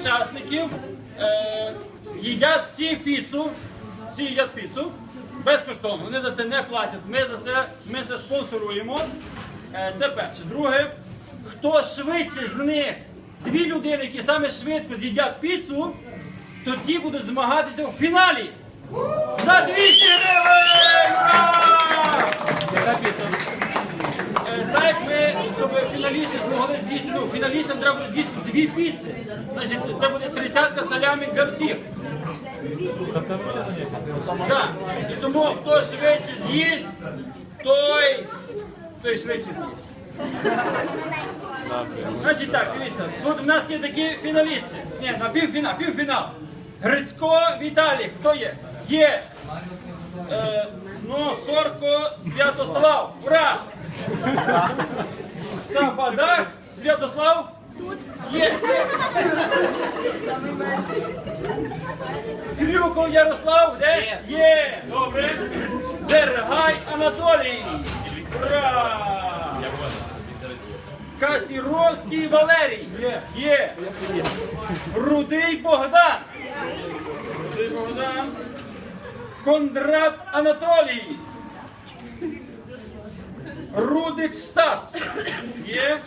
учасників е, їдять всі піцу, всі їдять піцу безкоштовно. Вони за це не платять. Ми за це, ми це спонсоруємо. Е, це перше. Друге, хто швидше з них, дві людини, які саме швидко з'їдять піцу, то ті будуть змагатися в фіналі. За 200 гривень! З'їсти, ну, фіналістам треба з'їсти дві піци. Значить, це буде тридцятка салямі для всіх. Так. І тому хто швидше з'їсть, той, той швидше з'їсть. Значить так, дивіться, тут у нас є такі фіналісти. Ні, на півфінал, півфінал. Грицько Віталій, хто є? Є. Е, ну, Сорко Святослав. Ура! Святослав. Тут. Є, є. Крюков Ярослав, де? Є. Добре. Дергай Анатолій. Ура! Касіровський Валерій. Є. Є. Рудий Богдан. Рудий Богдан. Кондрат Анатолій. Рудик Стас. Є.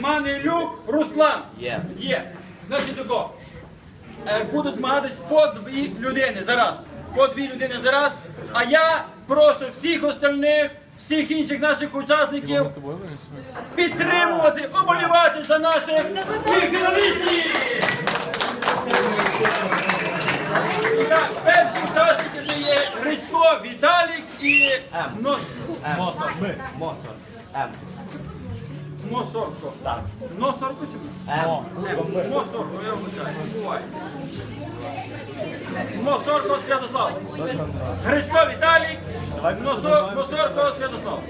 Манилюк Руслан. Є. Є. Значить тако. Е, Будуть змагатись по дві людини зараз. По дві людини зараз. А я прошу всіх остальних, всіх інших наших учасників підтримувати, оболівати за наших фіналістів. І так, перші учасники це є Грицько, Віталік і Нос... Мосор. Ми. Мосор. сорко. Так. Но сорко чи ні? Мо сорко, я вибачаю, буває. Мосорко Святослав. Грицько Віталій. Мо сорко Святослав.